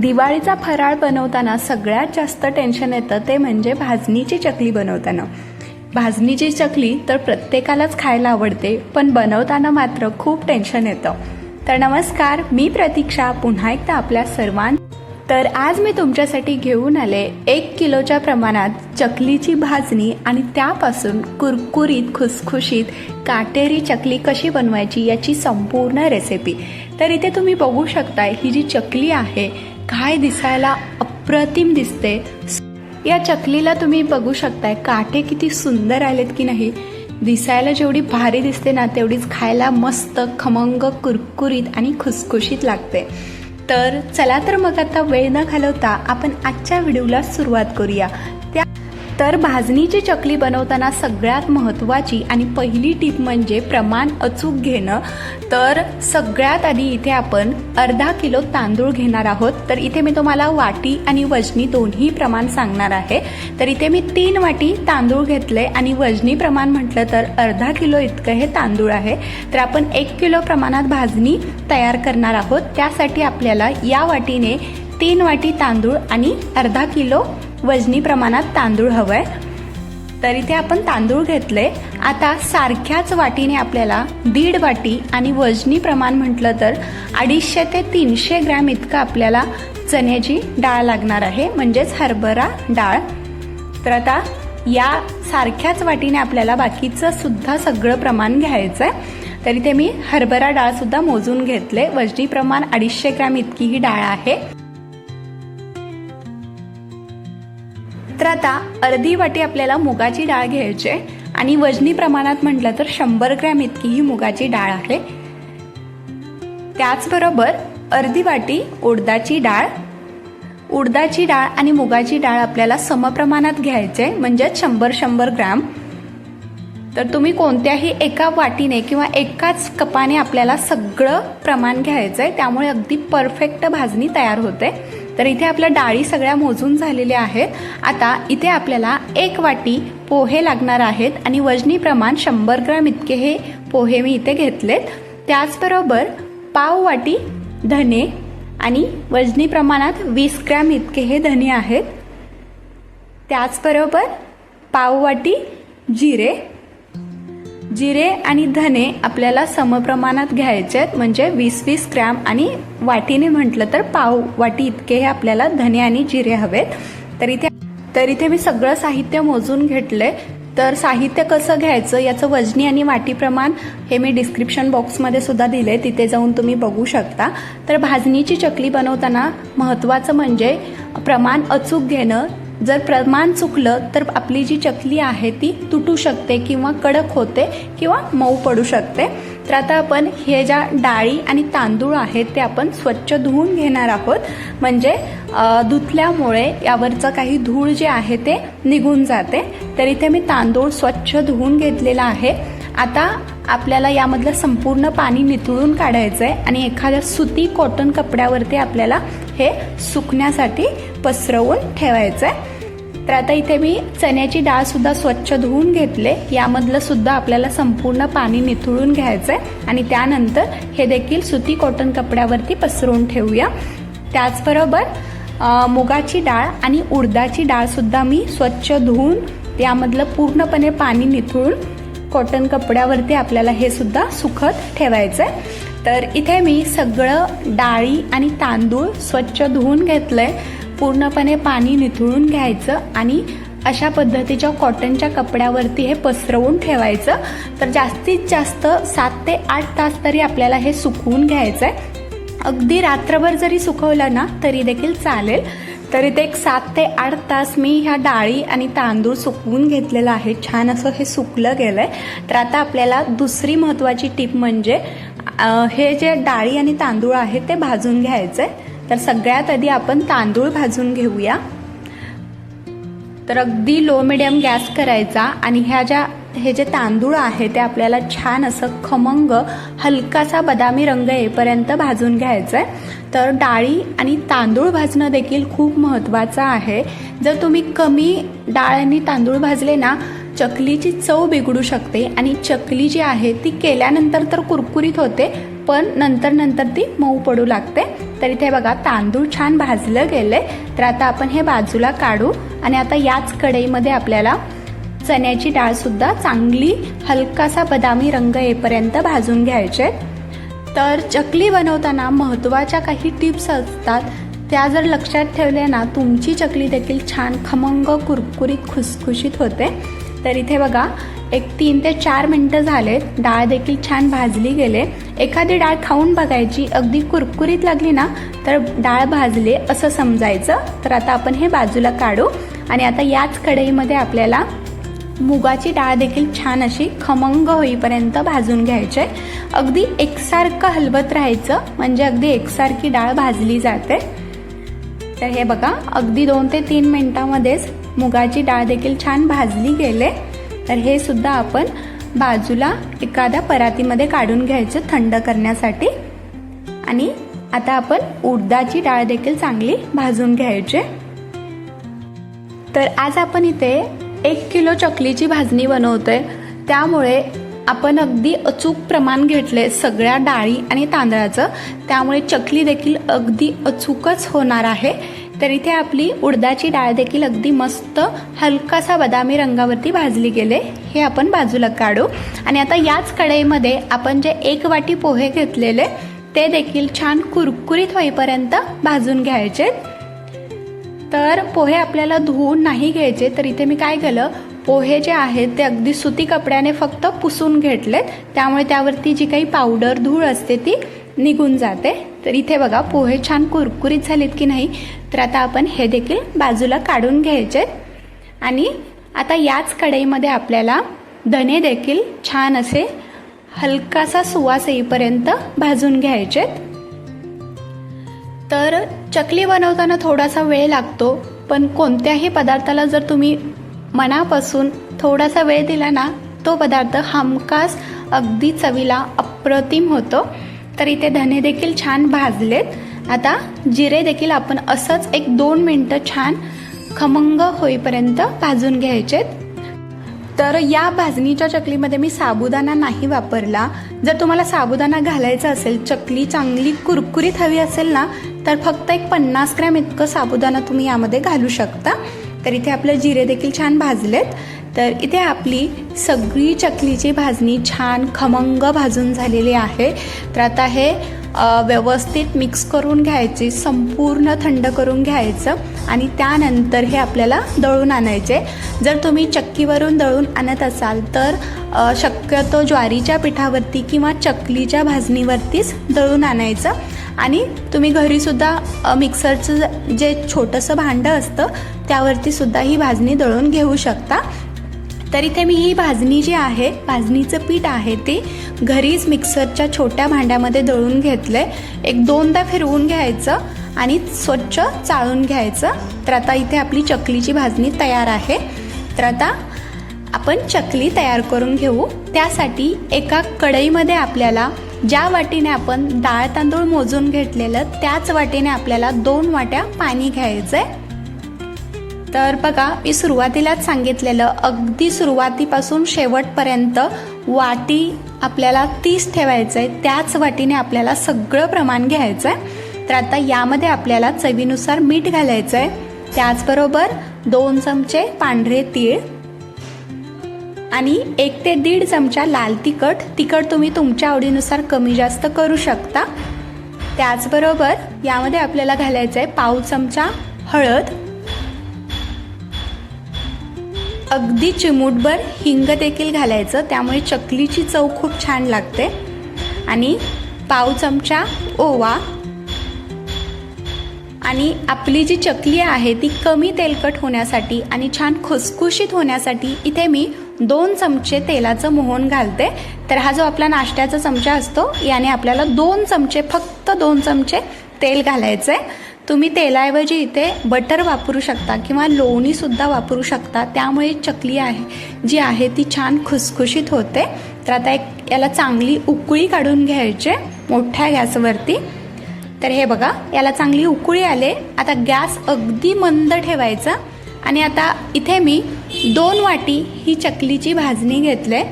दिवाळीचा फराळ बनवताना सगळ्यात जास्त टेन्शन येतं ते म्हणजे भाजणीची चकली बनवताना. भाजणीची चकली तर प्रत्येकालाच खायला आवडते पण बनवताना मात्र खूप टेन्शन येतं. तर नमस्कार मी प्रतीक्षा पुन्हा एकदा आपल्या सर्वां तर आज मी तुमच्यासाठी घेऊन आले एक किलोच्या प्रमाणात चकलीची भाजणी आणि त्यापासून कुरकुरीत खुसखुशीत काटेरी चकली कशी बनवायची याची संपूर्ण रेसिपी तर इथे तुम्ही बघू शकताय ही जी चकली आहे काय दिसायला अप्रतिम दिसते. या चकलीला तुम्ही बघू शकताय काटे किती सुंदर आलेत की नाही. दिसायला जेवढी भारी दिसते ना तेवढीच खायला मस्त खमंग कुरकुरीत आणि खुसखुशीत लागते. तर चला तर मग आता वेळ न घालवता आपण आजच्या व्हिडिओला सुरुवात करूया. तर भाजणीची चकली बनवताना सगळ्यात महत्त्वाची आणि पहिली टीप म्हणजे प्रमाण अचूक घेणं. तर सगळ्यात आधी इथे आपण अर्धा किलो तांदूळ घेणार आहोत. तर इथे मी तुम्हाला वाटी आणि वजनी दोन्ही प्रमाण सांगणार आहे. तर इथे मी तीन वाटी तांदूळ घेतले आणि वजनी प्रमाण म्हटलं तर अर्धा किलो इतकं हे तांदूळ आहे. तर आपण एक किलो प्रमाणात भाजणी तयार करणार आहोत. त्यासाठी आपल्याला या वाटीने तीन वाटी तांदूळ आणि अर्धा किलो वजनी प्रमाणात तांदूळ हवंय. तर इथे आपण तांदूळ घेतले. आता सारख्याच वाटीने आपल्याला दीड वाटी आणि वजनी प्रमाण म्हटलं तर अडीचशे ते तीनशे ग्रॅम इतकं आपल्याला चण्याची डाळ लागणार आहे म्हणजेच हरभरा डाळ. तर आता या सारख्याच वाटीने आपल्याला बाकीचं सुद्धा सगळं प्रमाण घ्यायचं आहे तर इथे मी हरभरा डाळ सुद्धा मोजून घेतले. वजनी प्रमाण अडीचशे ग्रॅम इतकी ही डाळ आहे. तर आता अर्धी वाटी आपल्याला मुगाची डाळ घ्यायची आहे. आणि वजनी प्रमाणात म्हटलं तर शंभर ग्रॅम इतकी ही मुगाची डाळ आहे. त्याचबरोबर अर्धी वाटी उडदाची डाळ. उडदाची डाळ आणि मुगाची डाळ आपल्याला समप्रमाणात घ्यायचे म्हणजेच शंभर शंभर ग्रॅम. तर तुम्ही कोणत्याही एका वाटीने किंवा एकाच कपाने आपल्याला सगळं प्रमाण घ्यायचं आहे त्यामुळे अगदी परफेक्ट भाजणी तयार होते. तर इथे आपल्या डाळी सगळ्या मोजून झालेल्या आहेत. आता इथे आपल्याला एक वाटी पोहे लागणार आहेत आणि वजनी प्रमाण शंभर ग्रॅम इतके हे पोहे मी इथे घेतलेत. त्याचबरोबर पाव वाटी धने आणि वजनी प्रमाणात वीस ग्रॅम इतके हे धने आहेत. त्याचबरोबर पाव वाटी जिरे जिरे आणि धने आपल्याला समप्रमाणात घ्यायचे आहेत. म्हणजे वीस वीस ग्रॅम आणि वाटीने म्हटलं तर पाव वाटी इतके हे आपल्याला धने आणि जिरे हवेत. तर इथे तर इथे मी सगळं साहित्य मोजून घेतलंय. तर साहित्य कसं घ्यायचं याचं वजनी आणि वाटी प्रमाण हे मी डिस्क्रिप्शन बॉक्समध्ये सुद्धा दिले तिथे जाऊन तुम्ही बघू शकता. तर भाजणीची चकली बनवताना महत्त्वाचं म्हणजे प्रमाण अचूक घेणं जर प्रमाण चुकलं तर आपली जी चकली आहे ती तुटू शकते किंवा कडक होते किंवा मऊ पडू शकते. तर आता आपण हे ज्या डाळी आणि तांदूळ आहेत ते आपण स्वच्छ धुवून घेणार आहोत. म्हणजे धुतल्यामुळे यावरचं काही धूळ जे आहे ते निघून जाते. तर इथे मी तांदूळ स्वच्छ धुवून घेतलेला आहे. आता आपल्याला यामधलं संपूर्ण पाणी निथळून काढायचं आहे आणि एखाद्या सुती कॉटन कपड्यावरती आपल्याला हे सुकण्यासाठी पसरवून ठेवायचं आहे तर आता इथे मी चण्याची डाळसुद्धा स्वच्छ धुवून घेतले. यामधलं सुद्धा आपल्याला संपूर्ण पाणी निथळून घ्यायचं आहे आणि त्यानंतर हे देखील सुती कॉटन कपड्यावरती पसरवून ठेवूया. त्याचबरोबर मुगाची डाळ आणि उडदाची डाळसुद्धा मी स्वच्छ धुवून यामधलं पूर्णपणे पाणी निथळून कॉटन कपड्यावरती आपल्याला हे सुद्धा सुखत ठेवायचं आहे तर इथे मी सगळं डाळी आणि तांदूळ स्वच्छ धुवून घेतलंय. पूर्णपणे पाणी निथळून घ्यायचं आणि अशा पद्धतीच्या कॉटनच्या कपड्यावरती हे पसरवून ठेवायचं. तर जास्तीत जास्त सात ते आठ तास तरी आपल्याला हे सुकवून घ्यायचं आहे अगदी रात्रभर जरी सुकवलं ना तरी देखील चालेल. तर इथे एक सात ते आठ तास मी ह्या डाळी आणि तांदूळ सुकवून घेतलेलं आहे. छान असं हे सुकलं गेलं आहे तर आता आपल्याला दुसरी महत्त्वाची टीप म्हणजे हे जे डाळी आणि तांदूळ आहे ते भाजून घ्यायचं आहे तर सगळ्यात आधी आपण तांदूळ भाजून घेऊया. तर अगदी लो मिडियम गॅस करायचा आणि ह्या ज्या हे जे तांदूळ आहे ते आपल्याला छान असं खमंग हलकासा बदामी रंग येईपर्यंत भाजून घ्यायचं आहे तर डाळी आणि तांदूळ भाजणं देखील खूप महत्त्वाचं आहे. जर तुम्ही कमी डाळ आणि तांदूळ भाजले ना चकलीची चव बिघडू शकते आणि चकली जी आहे ती केल्यानंतर तर कुरकुरीत होते पण नंतर नंतर ती मऊ पडू लागते. तर इथे बघा तांदूळ छान भाजलं गेले तर आता आपण हे बाजूला काढू आणि आता याच कढईमध्ये आपल्याला चण्याची डाळसुद्धा चांगली हलकासा बदामी रंग येईपर्यंत भाजून घ्यायचे. तर चकली बनवताना महत्त्वाच्या काही टिप्स असतात. त्या जर लक्षात ठेवल्या ना तुमची चकली देखील छान खमंग कुरकुरीत खुसखुशीत होते. तर इथे बघा एक तीन ते चार मिनटं झालेत. डाळ देखील छान भाजली गेले. एखादी डाळ खाऊन बघायची अगदी कुरकुरीत लागली ना तर डाळ भाजले असं समजायचं. तर आता आपण हे बाजूला काढू. आणि आता याच कढईमध्ये आपल्याला मुगाची डाळ देखील छान अशी खमंग होईपर्यंत भाजून घ्यायचे अगदी एकसारखं हलवत राहायचं म्हणजे अगदी एकसारखी डाळ भाजली जाते. तर हे बघा अगदी दोन ते तीन मिनटामध्येच मुगाची डाळ देखील छान भाजली गेले. तर हे सुद्धा आपण बाजूला एखाद्या परातीमध्ये काढून घ्यायचं थंड करण्यासाठी. आणि आता आपण उडदाची डाळ देखील चांगली भाजून घ्यायची. तर आज आपण इथे एक किलो चकलीची भाजणी बनवतोय. त्यामुळे आपण अगदी अचूक प्रमाण घेतले सगळ्या डाळी आणि तांदळाचं. त्यामुळे चकली देखील अगदी अचूकच होणार आहे. तर इथे आपली उडदाची डाळ देखील अगदी मस्त हलकासा बदामी रंगावरती भाजली गेले. हे आपण बाजूला काढू. आणि आता याच कढईमध्ये आपण जे एक वाटी पोहे घेतलेले ते देखील छान कुरकुरीत होईपर्यंत भाजून घ्यायचे. तर पोहे आपल्याला धुवून नाही घ्यायचे तर इथे मी काय केलं पोहे जे आहेत ते अगदी सुती कपड्याने फक्त पुसून घेतलेत. त्यामुळे त्यावरती जी काही पावडर धूळ असते ती निघून जाते. तर इथे बघा पोहे छान कुरकुरीत झालेत की नाही तर आता आपण हे देखील बाजूला काढून घ्यायचे. आणि आता याच कढईमध्ये आपल्याला धने देखील छान असे हलकासा सुवास येईपर्यंत भाजून घ्यायचेत. तर चकली बनवताना थोडासा वेळ लागतो पण कोणत्याही पदार्थाला जर तुम्ही मनापासून थोडासा वेळ दिला ना तो पदार्थ हमखास अगदी चवीला अप्रतिम होतो. तर इथे धने देखील छान भाजलेत. आता जिरे देखील आपण असंच एक दोन मिनटं छान खमंग होईपर्यंत भाजून घ्यायचेत. तर या भाजणीच्या चकलीमध्ये मी साबुदाणा नाही वापरला. जर तुम्हाला साबुदाणा घालायचा असेल चकली चांगली कुरकुरीत हवी असेल ना तर फक्त एक पन्नास ग्रॅम इतकं साबुदाणा तुम्ही यामध्ये घालू शकता. तर इथे आपले जिरे देखील छान भाजलेत. तर इथे आपली सगळी चकलीची भाजणी छान खमंग भाजून झालेली आहे. तर आता हे व्यवस्थित मिक्स करून घ्यायची संपूर्ण थंड करून घ्यायचं आणि त्यानंतर हे आपल्याला दळून आणायचे. जर तुम्ही चक्कीवरून दळून आणत असाल तर शक्यतो ज्वारीच्या पिठावरती किंवा चकलीच्या भाजणीवरतीच दळून आणायचं. आणि तुम्ही घरीसुद्धा मिक्सरचं जे छोटंसं भांडं असतं त्यावरतीसुद्धा ही भाजणी दळून घेऊ शकता. तर इथे मी ही भाजणी जी आहे भाजणीचं पीठ आहे ते घरीच मिक्सरच्या छोट्या भांड्यामध्ये दळून घेतलं आहे एक दोनदा फिरवून घ्यायचं आणि स्वच्छ चाळून घ्यायचं. तर आता इथे आपली चकलीची भाजणी तयार आहे. तर आता आपण चकली तयार करून घेऊ. त्यासाठी एका कढईमध्ये आपल्याला ज्या वाटीने आपण डाळ तांदूळ मोजून घेतलेलं त्याच वाटीने आपल्याला दोन वाट्या पाणी घ्यायचं आहे तर बघा मी सुरुवातीलाच सांगितलेलं अगदी सुरुवातीपासून शेवटपर्यंत वाटी आपल्याला तीस ठेवायचं आहे त्याच वाटीने आपल्याला सगळं प्रमाण घ्यायचं आहे तर आता यामध्ये आपल्याला चवीनुसार मीठ घालायचं आहे त्याचबरोबर दोन चमचे पांढरे तीळ आणि एक ते दीड चमचा लाल तिखट. तिखट तुम्ही तुमच्या आवडीनुसार कमी जास्त करू शकता. त्याचबरोबर यामध्ये आपल्याला घालायचं आहे पाव चमचा हळद अगदी चिमूटभर हिंग देखील घालायचं त्यामुळे चकलीची चव खूप छान लागते. आणि पाव चमचा ओवा. आणि आपली जी चकली आहे ती कमी तेलकट होण्यासाठी आणि छान खुसखुशीत होण्यासाठी इथे मी दोन चमचे तेलाचं मोहन घालते. तर हा जो आपला नाश्त्याचा चमचा असतो याने आपल्याला दोन चमचे फक्त दोन चमचे तेल घालायचं आहे तुम्ही तेलाऐवजी इथे बटर वापरू शकता किंवा लोणीसुद्धा वापरू शकता. त्यामुळे चकली आहे जी आहे ती छान खुसखुशीत होते. तर आता एक याला चांगली उकळी काढून घ्यायचे मोठ्या गॅसवरती. तर हे बघा याला चांगली उकळी आले. आता गॅस अगदी मंद ठेवायचा. आणि आता इथे मी दोन वाटी ही चकलीची भाजणी घेतले.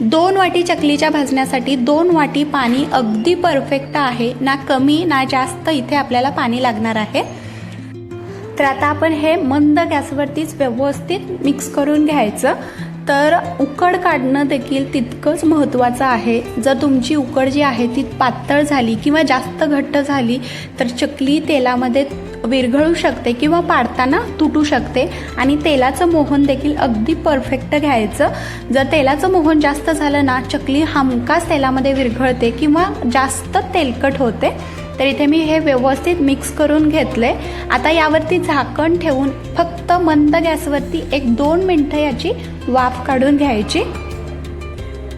दोन वाटी चकलीच्या भाजण्यासाठी दोन वाटी पाणी अगदी परफेक्ट आहे. ना कमी ना जास्त. इथे आपल्याला पाणी लागणार आहे. तर आता आपण हे मंद गॅसवरतीच व्यवस्थित मिक्स करून घ्यायचं. तर उकड काढणं देखील तितकंच महत्त्वाचं आहे. जर तुमची उकड जी आहे ती पातळ झाली किंवा जास्त घट्ट झाली तर चकली तेलामध्ये विरघळू शकते किंवा पाडताना तुटू शकते आणि तेलाचं मोहन देखील अगदी परफेक्ट घ्यायचं. जर तेलाचं मोहन जास्त झालं ना चकली हमखास तेलामध्ये विरघळते किंवा जास्त तेलकट होते तर इथे मी हे व्यवस्थित मिक्स करून घेतले. आता यावरती झाकण ठेवून फक्त मंद गॅसवरती एक दोन मिनटं याची वाफ काढून घ्यायची.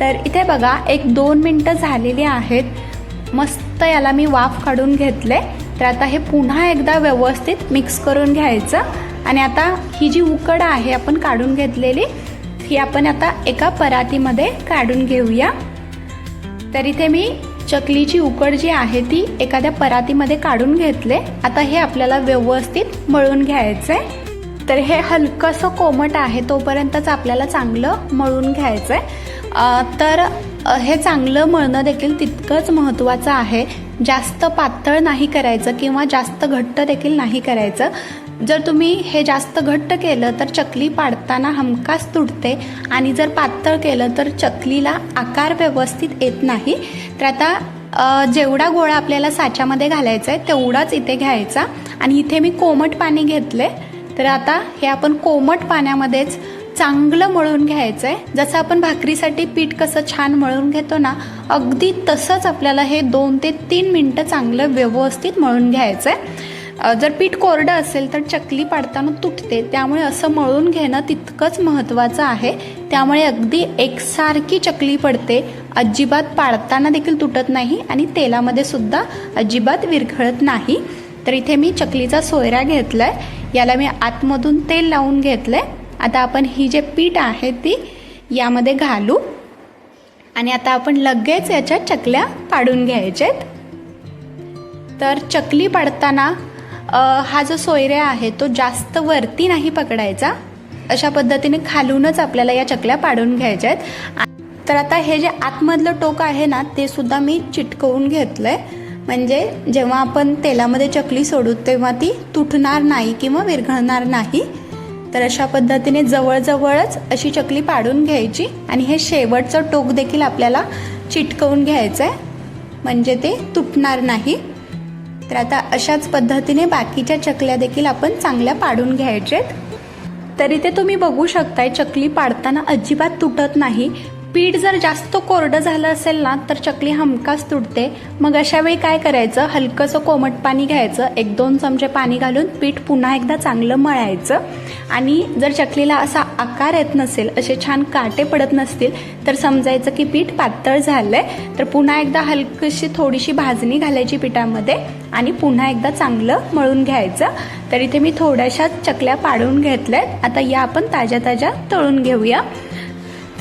तर इथे बघा एक दोन मिनटं झालेली आहेत. मस्त याला मी वाफ काढून घेतले. तर आता हे पुन्हा एकदा व्यवस्थित मिक्स करून घ्यायचं. आणि आता ही जी उकड आहे आपण काढून घेतलेली ही आपण आता एका परातीमध्ये काढून घेऊया. तर इथे मी चकलीची उकड जी आहे ती एखाद्या परातीमध्ये काढून घेतले आता हे आपल्याला व्यवस्थित मळून घ्यायचंय. तर हे हलकंसं कोमट आहे तोपर्यंतच आपल्याला चांगलं मळून घ्यायचंय. आहे तर हे चांगलं मळणं देखील तितकंच महत्त्वाचं आहे. जास्त पातळ नाही करायचं किंवा जास्त घट्ट देखील नाही करायचं. जर तुम्ही हे जास्त घट्ट केलं तर चकली पाडताना हमखास तुटते आणि जर पातळ केलं तर चकलीला आकार व्यवस्थित येत नाही. तर आता जेवढा गोळा आपल्याला साच्यामध्ये घालायचा आहे तेवढाच इथे घ्यायचा आणि इथे मी कोमट पाणी घेतले तर आता हे आपण कोमट पाण्यामध्येच चांगलं मळून घ्यायचं आहे जसं आपण भाकरीसाठी पीठ कसं छान मळून घेतो ना अगदी तसंच आपल्याला हे दोन ते तीन मिनटं चांगलं व्यवस्थित मळून घ्यायचं आहे जर पीठ कोरडं असेल तर चकली पाडताना तुटते. त्यामुळे असं मळून घेणं तितकंच महत्त्वाचं आहे. त्यामुळे अगदी एकसारखी चकली पडते. अजिबात पाडताना देखील तुटत नाही आणि तेलामध्ये सुद्धा अजिबात विरघळत नाही. तर इथे मी चकलीचा सोयरा घेतला आहे याला मी आतमधून तेल लावून घेतलं आहे आता आपण ही जे पीठ आहे ती यामध्ये घालू. आणि आता आपण लगेच याच्या चकल्या पाडून घ्यायच्या आहेत तर चकली पाडताना हा जो सोयऱ्या आहे तो जास्त वरती नाही पकडायचा. अशा पद्धतीने खालूनच आपल्याला या चकल्या पाडून घ्यायच्या आहेत. तर आता हे जे आतमधलं टोक आहे ना ते सुद्धा मी चिटकवून आहे म्हणजे जेव्हा आपण तेलामध्ये चकली सोडू तेव्हा ती तुटणार नाही किंवा विरघळणार नाही. तर अशा पद्धतीने जवळजवळच अशी चकली पाडून घ्यायची. आणि हे शेवटचं टोक देखील आपल्याला चिटकवून घ्यायचं आहे म्हणजे ते तुटणार नाही. तर आता अशाच पद्धतीने बाकीच्या चकल्या देखील आपण चांगल्या पाडून घ्यायचे आहेत तरी ते तुम्ही बघू शकताय चकली पाडताना अजिबात तुटत नाही पीठ जर जास्त कोरडं झालं असेल ना तर चकली हमखास तुटते. मग अशा वेळी काय करायचं? हलकंसं कोमट पाणी घ्यायचं. एक दोन चमचे पाणी घालून पीठ पुन्हा एकदा चांगलं मळायचं. आणि जर चकलीला असा आकार येत नसेल असे छान काटे पडत नसतील तर समजायचं की पीठ पातळ झालं आहे तर पुन्हा एकदा हलकीशी थोडीशी भाजणी घालायची पिठामध्ये आणि पुन्हा एकदा चांगलं मळून घ्यायचं. तर इथे मी थोड्याशा चकल्या पाडून घेतल्यात. आता या आपण ताज्या ताज्या तळून घेऊया.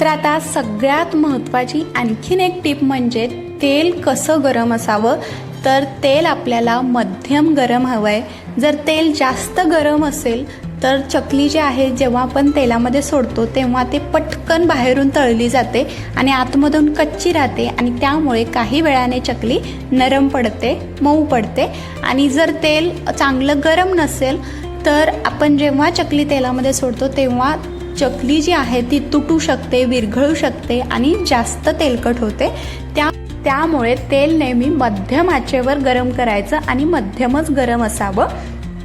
तर आता सगळ्यात महत्त्वाची आणखीन एक टीप म्हणजे तेल कसं गरम असावं? तर तेल आपल्याला मध्यम गरम हवं आहे जर तेल जास्त गरम असेल तर चकली जी आहे जेव्हा आपण तेलामध्ये सोडतो तेव्हा ते पटकन बाहेरून तळली जाते आणि आतमधून कच्ची राहते आणि त्यामुळे काही वेळाने चकली नरम पडते मऊ पडते. आणि जर तेल चांगलं गरम नसेल तर आपण जेव्हा चकली तेलामध्ये सोडतो तेव्हा चकली जी आहे ती तुटू शकते विरघळू शकते आणि जास्त तेलकट होते. त्या त्यामुळे तेल नेहमी मध्यम आचेवर गरम करायचं आणि मध्यमच गरम असावं.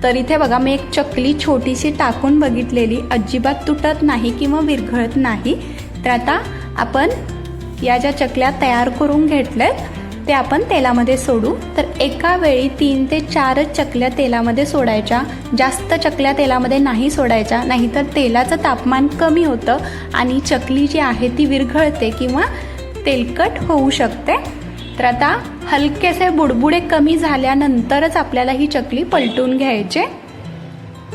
तर इथे बघा मी एक चकली छोटीशी टाकून बघितलेली. अजिबात तुटत नाही किंवा विरघळत नाही. तर आता आपण या ज्या चकल्या तयार करून घेतल्यात ते आपण तेलामध्ये सोडू. तर एका वेळी तीन ते चारच चकल्या तेलामध्ये सोडायच्या. जास्त चकल्या तेलामध्ये नाही सोडायच्या. नाहीतर तेलाचं तापमान कमी होतं आणि चकली जी आहे ती विरघळते किंवा तेलकट होऊ शकते. तर आता हलकेसे बुडबुडे कमी झाल्यानंतरच आपल्याला ही चकली पलटून घ्यायचे.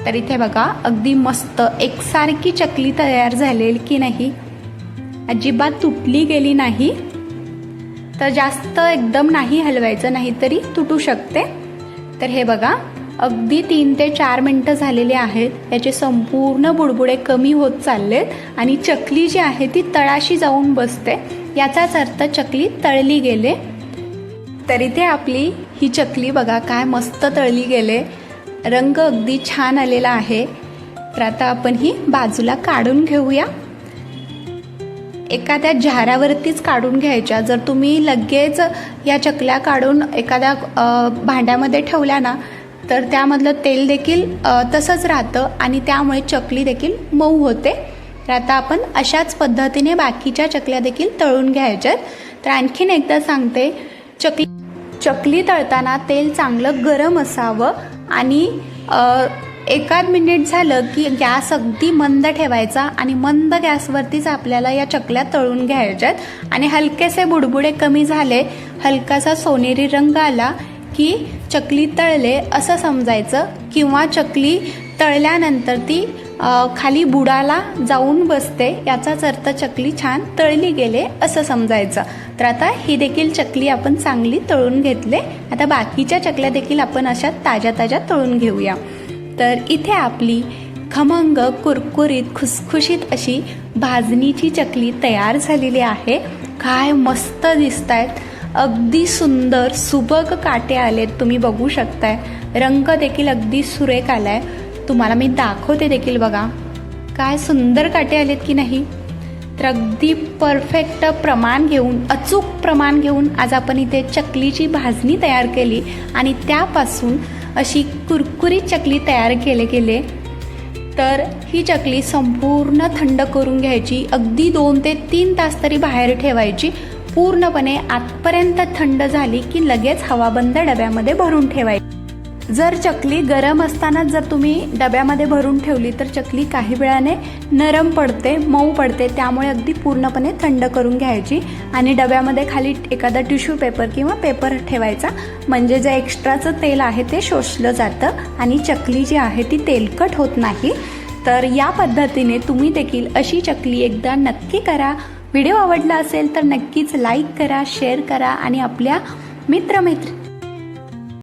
तर इथे बघा अगदी मस्त एकसारखी चकली तयार झालेली की नाही? अजिबात तुटली गेली नाही. तर जास्त एकदम नाही हलवायचं नाहीतरी तुटू शकते. तर हे बघा अगदी तीन ते चार मिनटं झालेले आहेत. याचे संपूर्ण बुडबुडे कमी होत चाललेत आणि चकली जी आहे ती तळाशी जाऊन बसते. याचाच अर्थ चकली तळली गेले. तरी ते आपली ही चकली बघा काय मस्त तळली गेले. रंग अगदी छान आलेला आहे. तर आता आपण ही बाजूला काढून घेऊया. एखाद्या झारावरतीच काढून घ्यायच्या. जर तुम्ही लगेच या चकल्या काढून एखाद्या भांड्यामध्ये ठेवल्या ना तर त्यामधलं तेल देखील तसंच राहतं आणि त्यामुळे चकली देखील मऊ होते. तर आता आपण अशाच पद्धतीने बाकीच्या चकल्या देखील तळून घ्यायच्यात तर आणखीन एकदा सांगते चकली चकली तळताना तेल चांगलं गरम असावं आणि एकाद मिनिट झालं की गॅस अगदी मंद ठेवायचा आणि मंद गॅसवरतीच आपल्याला या चकल्या तळून घ्यायच्यात. आणि हलकेसे बुडबुडे कमी झाले हलकासा सोनेरी रंग आला की चकली तळले असं समजायचं किंवा चकली तळल्यानंतर ती खाली बुडाला जाऊन बसते याचाच अर्थ चकली छान तळली गेले असं समजायचं. तर आता ही देखील चकली आपण चांगली तळून घेतले. आता बाकीच्या चकल्या देखील आपण अशा ताज्या ताज्या तळून घेऊया. तर इथे आपली खमंग कुरकुरीत खुसखुशीत अशी भाजणीची चकली तयार झालेली आहे. काय मस्त दिसत आहेत अगदी सुंदर सुबक काटे आलेत. तुम्ही बघू शकताय. रंग देखील अगदी सुरेख आलाय. तुम्हाला मी दाखवते देखील बघा. काय सुंदर काटे आलेत की नाही? तर अगदी परफेक्ट प्रमाण घेऊन अचूक प्रमाण घेऊन आज आपण इथे चकलीची भाजणी तयार केली आणि त्यापासून अशी कुरकुरीत चकली तयार केले गेले तर ही चकली संपूर्ण थंड करून घ्यायची. अगदी दोन ते तीन तास तरी बाहेर ठेवायची. पूर्णपणे आतपर्यंत थंड झाली की लगेच हवाबंद डब्यामध्ये भरून ठेवायची. जर चकली गरम असतानाच जर तुम्ही डब्यामध्ये भरून ठेवली तर चकली काही वेळाने नरम पडते मऊ पडते. त्यामुळे अगदी पूर्णपणे थंड करून घ्यायची. आणि डब्यामध्ये खाली एखादा टिश्यू पेपर किंवा पेपर ठेवायचा. म्हणजे जे एक्स्ट्राचं तेल आहे ते शोषलं जातं आणि चकली जी आहे ती तेलकट होत नाही. तर या पद्धतीने तुम्ही देखील अशी चकली एकदा नक्की करा. व्हिडिओ आवडला असेल तर नक्कीच लाईक करा शेअर करा आणि आपल्या मित्रमैत्री